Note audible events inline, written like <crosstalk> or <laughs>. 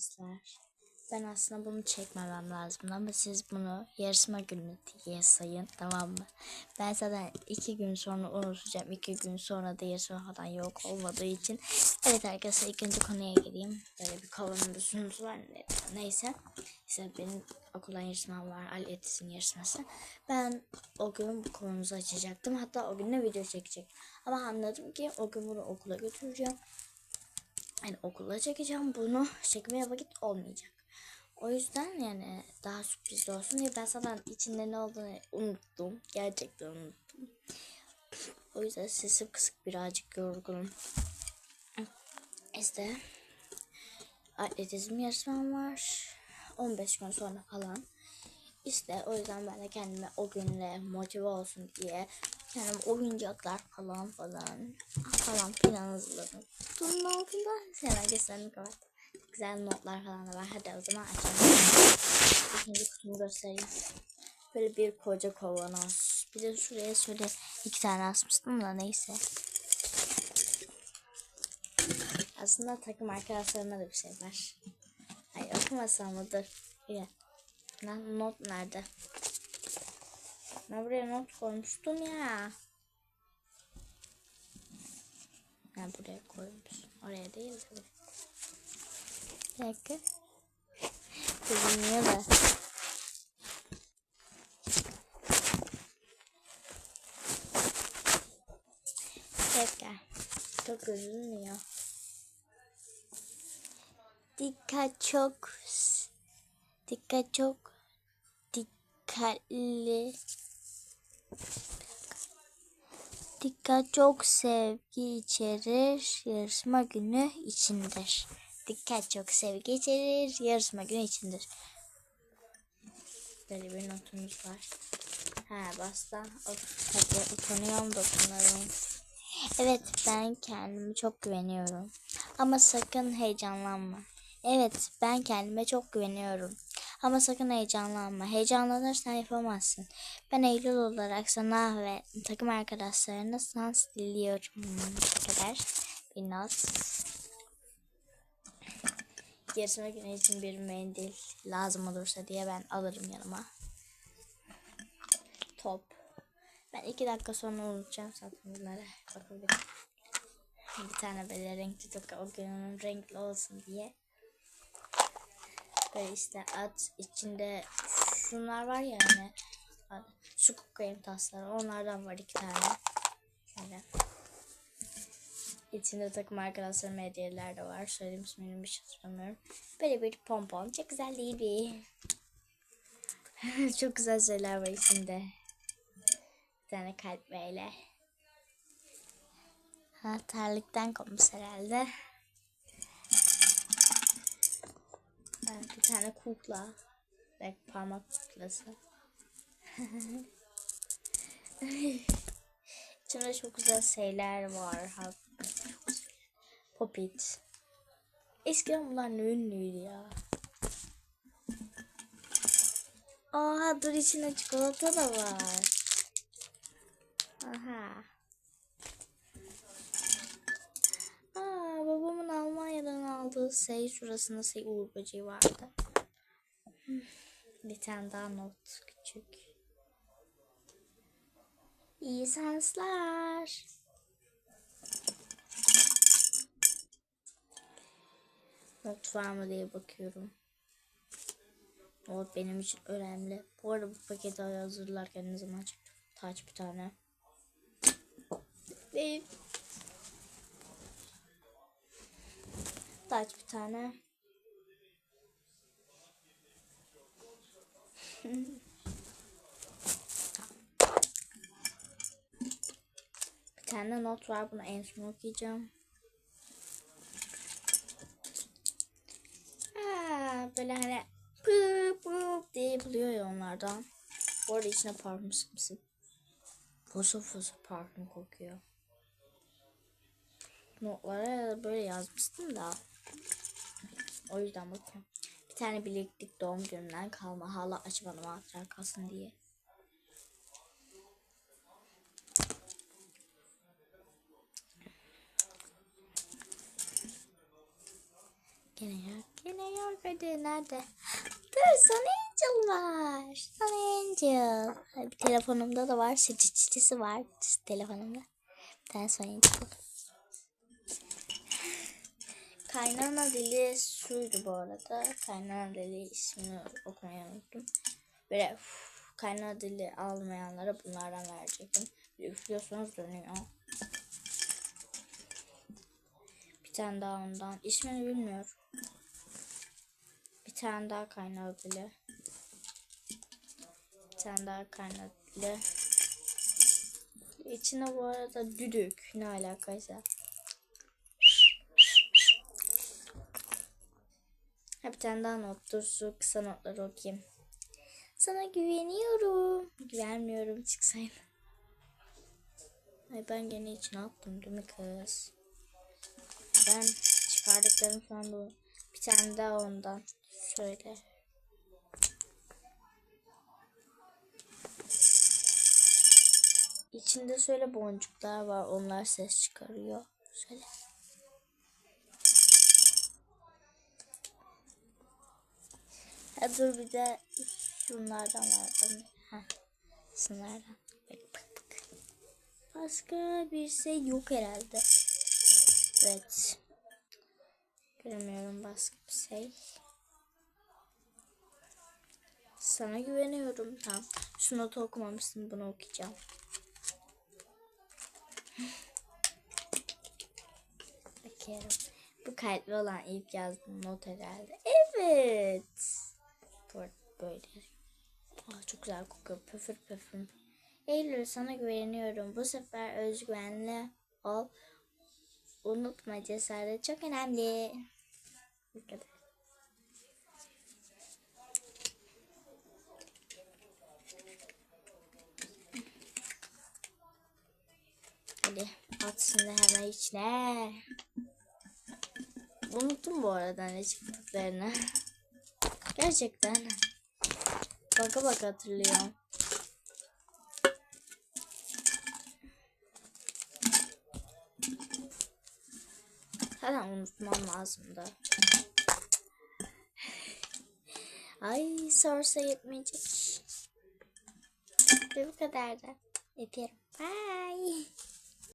arkadaşlar. Ben aslında bunu çekmemem lazım ama siz bunu yarışma günü diye sayın tamam mı? Ben zaten iki gün sonra unutacağım. iki gün sonra da yarışma falan yok olmadığı için. Evet arkadaşlar ilk önce konuya gireyim. Böyle bir kavanoz var. Ne- Neyse. İşte benim okuldan yarışmam var. Ali Etis'in yarışması. Ben o gün bu kavanozu açacaktım. Hatta o gün de video çekecek. Ama anladım ki o gün bunu okula götüreceğim. Yani okula çekeceğim. Bunu çekmeye vakit olmayacak. O yüzden yani daha sürprizli olsun diye ben zaten içinde ne olduğunu unuttum. Gerçekten unuttum. O yüzden sesim kısık birazcık yorgunum. İşte atletizm yarışmam var. 15 gün sonra falan. İşte o yüzden ben de kendime o günle motive olsun diye kendim oyuncaklar falan falan falan filan hazırladım. Bunun altında sen gözlerini kapat. Güzel notlar falan da var. Hadi o zaman açalım. İkinci kutumu göstereyim. Böyle bir koca kavanoz. Bir de şuraya şöyle iki tane asmıştım da neyse. Aslında takım arkadaşlarıma da bir şey var. Ay okumasam mı? Dur. İyi. Not nerede? Ben buraya not koymuştum ya. Ben buraya koymuşum. Oraya değil tabii. Bir dakika. Görünüyor da. Dakika. Çok görünmüyor. Dikkat çok. Dikkat çok. Dikkatli. Dikkat çok sevgi içerir, yarışma günü içindir. Dikkat çok sevgi içerir, yarışma günü içindir. Böyle bir notumuz var. Ha basta. Of, hadi utanıyorum da. Evet ben kendime çok güveniyorum. Ama sakın heyecanlanma. Evet ben kendime çok güveniyorum. Ama sakın heyecanlanma. Heyecanlanırsan yapamazsın. Ben Eylül olarak sana ve takım arkadaşlarına sans diliyorum. Bu kadar. Bir not. Yarışma günü için bir mendil lazım olursa diye ben alırım yanıma. Top. Ben iki dakika sonra unutacağım zaten bunları. Bakabilirim. Bir tane böyle renkli toka o günün renkli olsun diye. Böyle işte at içinde şunlar var ya hani su kokain tasları onlardan var iki tane. Şöyle. İçinde takım arkadaşlarım hediyeler de var. Söyleyeyim ismini bir şey hatırlamıyorum. Böyle bir pompon. Çok güzel değil mi? <laughs> Çok güzel şeyler var içinde. Bir tane kalp böyle. Ha, terlikten kopmuş herhalde. Evet, bir tane kukla. Belki parmak kuklası. <laughs> İçinde çok güzel şeyler var. Popit. Eskiden bunlar ne ünlüydü ya. Aha dur içinde çikolata da var. Aha. Almanya'dan aldığı şey şurasında şey uğur böceği vardı. Bir tane daha not küçük. İyi şanslar. Not var mı diye bakıyorum. Not benim için önemli. Bu arada bu paketi hazırlarken ne zaman çıktı? Taç bir tane. Ve Taç bir tane. <laughs> bir tane not var. Bunu en son okuyacağım. Aa, böyle hani pıp pıp diye yapılıyor ya onlardan. Bu arada içine parfüm sıkmışsın. Fosur fosur parfüm kokuyor. Notlara böyle yazmıştım da. O yüzden bakıyorum. Bir tane bileklik doğum gününden kalma. Hala açmadım hatıra kalsın diye. Gene yok. Gene yok. Hadi nerede? Dur Sun Angel var. Sun Angel. Hadi, telefonumda da var. Seçicisi var telefonumda. Bir tane Sun Angel. Kaynana dili suydu bu arada. Kaynana dili ismini okumayı unuttum. Böyle uf, kaynana dili almayanlara bunlardan verecektim. Bir üflüyorsunuz dönüyor. Bir tane daha ondan. İsmini bilmiyorum. Bir tane daha kaynağı bile. Bir tane daha kaynağı bile. İçine bu arada düdük. Ne alakaysa. Ha, bir tane daha not. Dur şu kısa notları okuyayım. Sana güveniyorum. Güvenmiyorum çıksayım. Ay ben gene içine attım değil mi kız? Ben çıkardıklarım falan da bir tane daha ondan. Şöyle. İçinde şöyle boncuklar var. Onlar ses çıkarıyor. Şöyle. Ha, dur bir de şunlardan var. Ha, şunlardan. Bak bak bak. Başka bir şey yok herhalde. Evet. Göremiyorum başka bir şey. Sana güveniyorum. Tamam. Şu notu okumamışsın. Bunu okuyacağım. <laughs> Bakıyorum. Bu kalpli olan ilk yazdığım not herhalde. Evet. Böyle. Aa, çok güzel kokuyor. Püfür püfür. Eylül sana güveniyorum. Bu sefer özgüvenli ol. Unutma cesaret çok önemli. Bu kadar. Hadi at şimdi hemen içine. Unuttum bu arada ne çıktıklarını. Gerçekten. Baka baka hatırlıyorum. Zaten unutmam lazım da. Ay sorsa yetmeyecek. Ve bu kadar da. Öpüyorum. Bye.